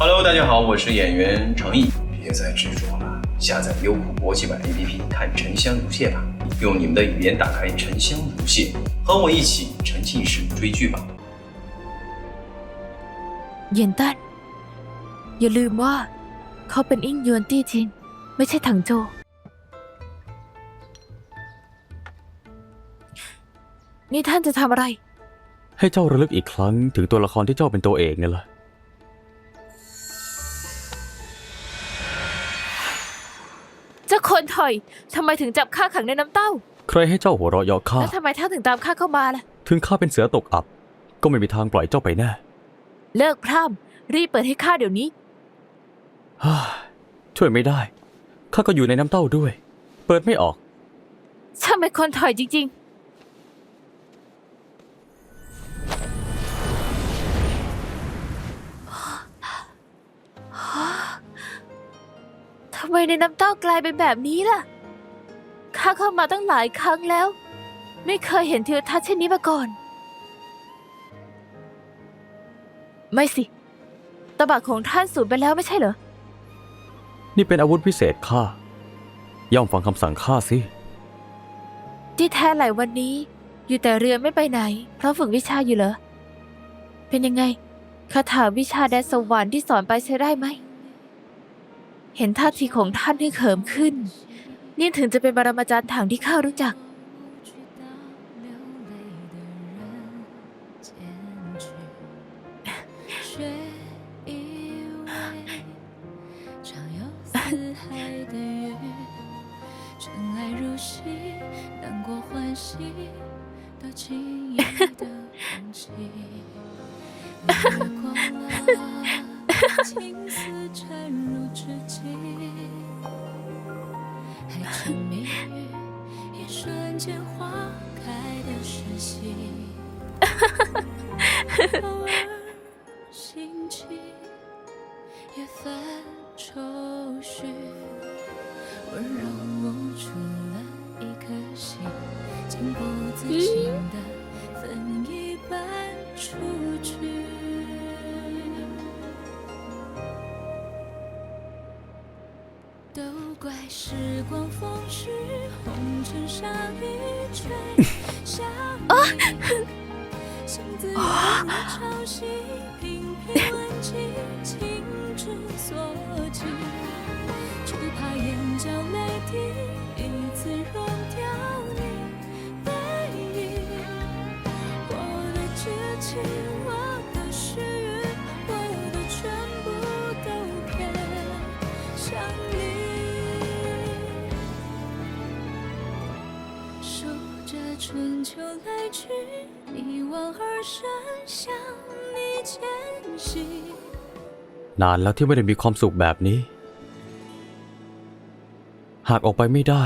Hello，大家好，我是演员程毅。别再执着了，下载优酷国际版 APP 看《沉香如屑》吧，用你们的语言打开《沉香如屑》，和我一起沉浸式追剧吧。 เหยียนตั้นอย่าลืมว่า เขาเป็นอิงยวนตี้จิน ไม่ใช่ถังโจ นี่ท่านจะทำอะไร ให้เจ้าระลึกอีกครั้งถึงตัวละครที่เจ้าเป็นตัวเอกไงล่ะ คนถอยทำไมถึงจับข้าขังในน้ำเต้า ใครให้เจ้าหัวเราะเยาะข้า แล้วทำไมท่านถึงตามข้าเข้ามาล่ะ ถึงข้าเป็นเสือตกอับ ก็ไม่มีทางปล่อยเจ้าไปแน่เลิกพร่ำรีบเปิดให้ข้าเดี๋ยวนี้ ฮ่าช่วยไม่ได้ ข้าก็อยู่ในน้ำเต้าด้วย เปิดไม่ออก ช่างเป็นคนถอยจริง ๆ ทำไมในน้ำเต้ากลายเป็นแบบนี้ล่ะ ข้าเข้ามาตั้งหลายครั้งแล้ว ไม่เคยเห็นทิวทัศน์เช่นนี้มาก่อน ไม่สิตบะของท่านสูญไปแล้วไม่ใช่เหรอ นี่เป็นอาวุธพิเศษข้า ย่อมฟังคำสั่งข้าสิ ที่แท้หลายวันนี้ อยู่แต่เรือไม่ไปไหน เพราะฝึกวิชาอยู่เหรอ เป็นยังไงคาถาวิชาแดนสวรรค์ที่สอนไปใช้ได้ไหม เห็นท่าทีของท่านที่เขิมขึ้น นี่ถึงจะเป็นบรมาจารย์ถังที่ข้ารู้จัก 瞬间花开的时隙。偶尔兴起，也泛愁绪，温柔捂住了一颗心，情不自禁的分都怪时光风逝，红尘沙一吹，想你。心自有潮汐，频频问起，情之所起，只怕眼角泪滴，一次溶掉你背影。我的痴情，春秋来去，一往而深，向你前行。 นานแล้วที่ไม่ได้มีความสุขแบบนี้ หากออกไปไม่ได้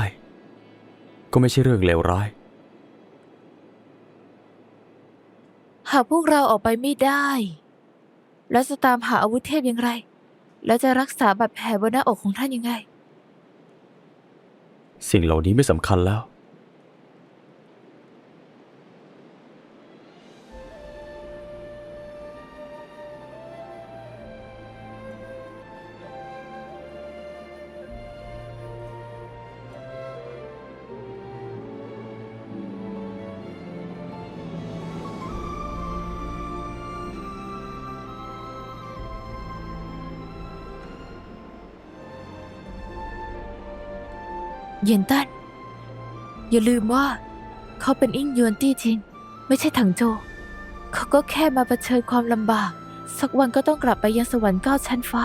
ก็ไม่ใช่เรื่องเลวร้าย หากพวกเราออกไปไม่ได้ แล้วจะตามหาอาวุธเทพอย่างไร แล้วจะรักษาบาดแผลบนหน้าอกของท่านยังไง สิ่งเหล่านี้ไม่สำคัญแล้ว เย็นตั้นอย่าลืมว่า เขาเป็นอิงยวนตี้จิน ไม่ใช่ถังโจ เขาก็แค่มาเผชิญความลำบาก สักวันก็ต้องกลับไปยังสวรรค์เก้าชั้นฟ้า